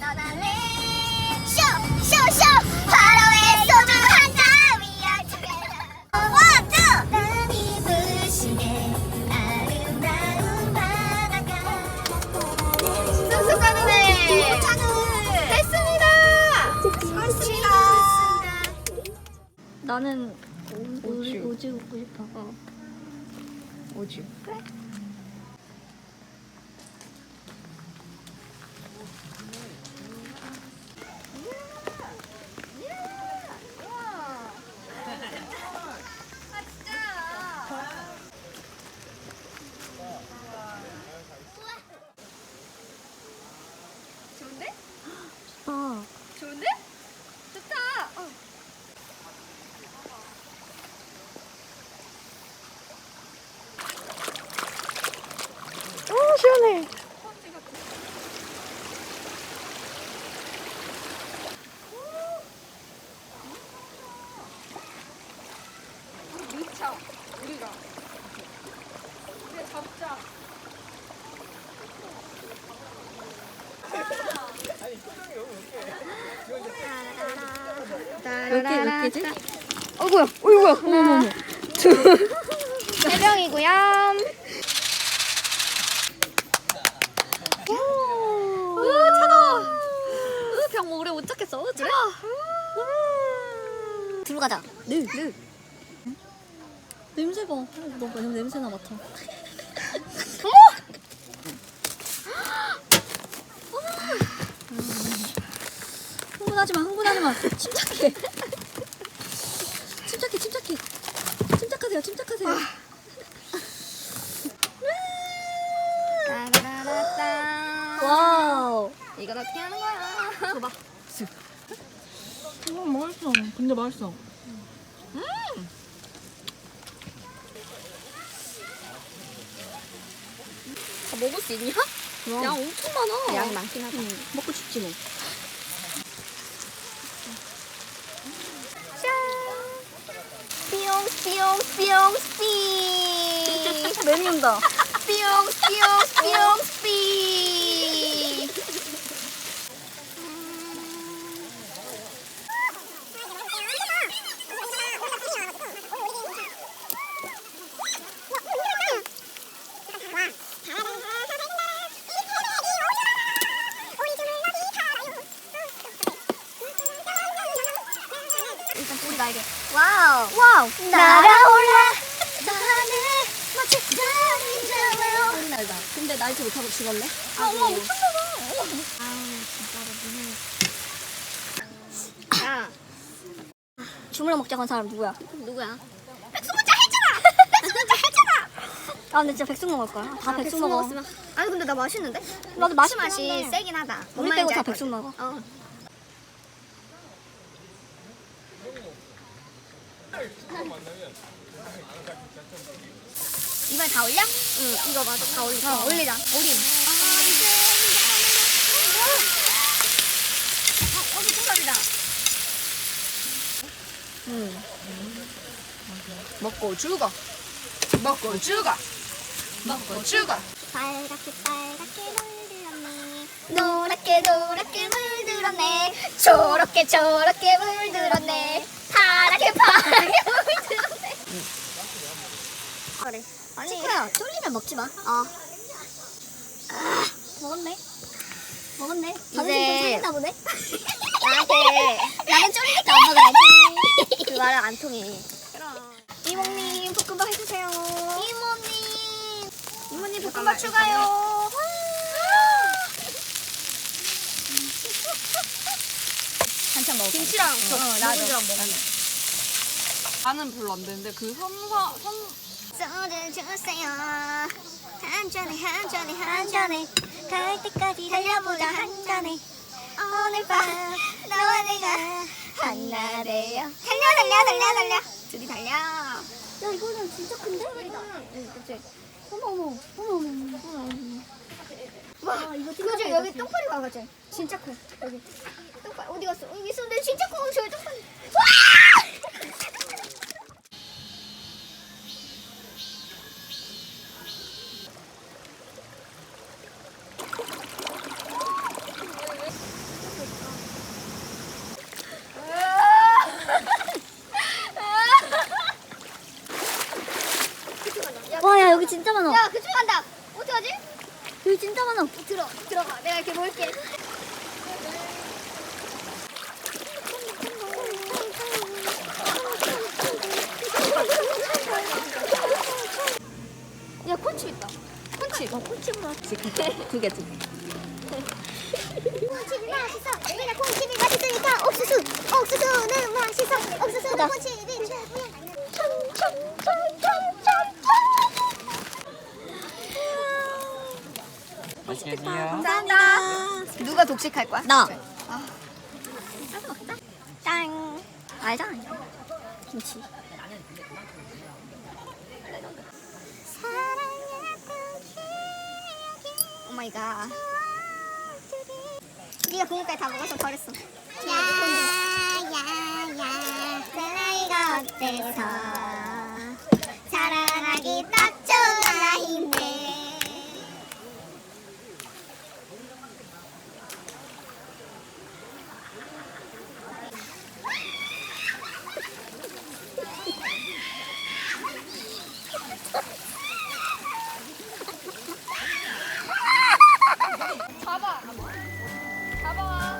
떠날래? 쇼쇼쇼. 바로의 소주 한잔 위한 원투. 땀이 부시네 아름다운 바닷가 쑥쑥가는네 됐습니다. 됐습니다. 나는 오지 오지 먹고 싶어. 오지. 좋은데? 아, 좋은데? 좋다 어. 어 시원해. 미쳐 우리가 우리 잡자 몇 개, 몇 개지? 어이구야, 어이구야, 어머머머. 세 병이고요 으, 차가워. 으, 병 오래 못 찾겠어. 으, 차가워. 들어 가자 네, 네. 냄새 봐. 어, 너 그냥 냄새나 맡아. 흥분하지 마, 흥분하지 마. 침착해, 침착해. 침착하세요, 침착하세요. 따라라따 와우. 이건 어떻게 하는 거야 줘봐. 어, 맛있어. 근데 맛있어. 다 먹을 수 있냐? 그럼. 양 엄청 많아. 양이 많긴 하다 응, 먹고 싶지 뭐. 삐용 삐 맵는다. 삐용 삐 날개 와우 와우 날아올라 나는 마치 달인자며 소리 날다. 근데 날지 못하고 죽었네. 아, 와, 엄청 많아. 아우, 진짜로 야, 주물러 먹자고 한 사람 누구야? 누구야? 백수문자 했잖아. 백수문자 했잖아. 아 근데 진짜 백숙 먹을 거야. 다 백숙 먹어. 먹었으면. 아니 근데 나 맛있는데? 나도 맛이 맛이 한데. 세긴 하다. 우리 뭔 빼고 말인지 다알 백숙. 먹어. 어. 이번에 다 올려? 응, 이거 맞아. 다 올리자. 어, 올리자. 올림. 어, 어디 풍선이다. 먹고 죽어. 먹고 죽어. 먹고 죽어. 빨갛게 빨갛게 물들었네 노랗게 노랗게 물들었네 초록게 초록게 물들었네 그래 아니 치크야 쫄리면 먹지 마. 어 먹었네. 먹었네. 이제- 상했나 보네. 나한테 나는 쫄리니까 안 먹어야지. 그 말은 안 통해 그럼 이모님 볶음밥 해주세요. 이모님 이모님 잠깐만, 볶음밥 추가요. 한참 먹어. 김치랑 저 어, 나도. 누룽지랑 먹어 나는 별로 안 되는데 그 선사 선 소주 주세요. 한 잔에 한 잔에 한 잔에 갈 때까지 달려보자 한 잔에 오늘 밤 너와 내가 하나 되어 달려 달려 달려 달려. 둘이 달려. 야 이거는 진짜 큰데? 응, 그치. 어머 어머 어머 어머 어머. 와 아, 이거 찐득하다, 여기. 똥파리 와가지 진짜 커 여기. 똥파리. 어디 갔어? 여기 있었는데 진짜 커. 저기 똥파리. 와 이렇게 먹을게. 야 콘치 있다. 콘치. 어 콘치 뭐? 두개 두 개. 콘칩이 맛있어. 우리가 콘칩이 맛있으니까 옥수수. 옥수수는 맛있어. 옥수수는 콘칩이 최고야. 드세요. 감사합니다. 누가 독식할 거야? 나. 짠. 알잖아. 김치. 오 마이 갓. 네가 그거까지 다 먹어서 버렸어. 야야야 내 나이가 어때서 사랑하기 딱 좋은 나이인데 잡아. 잡아.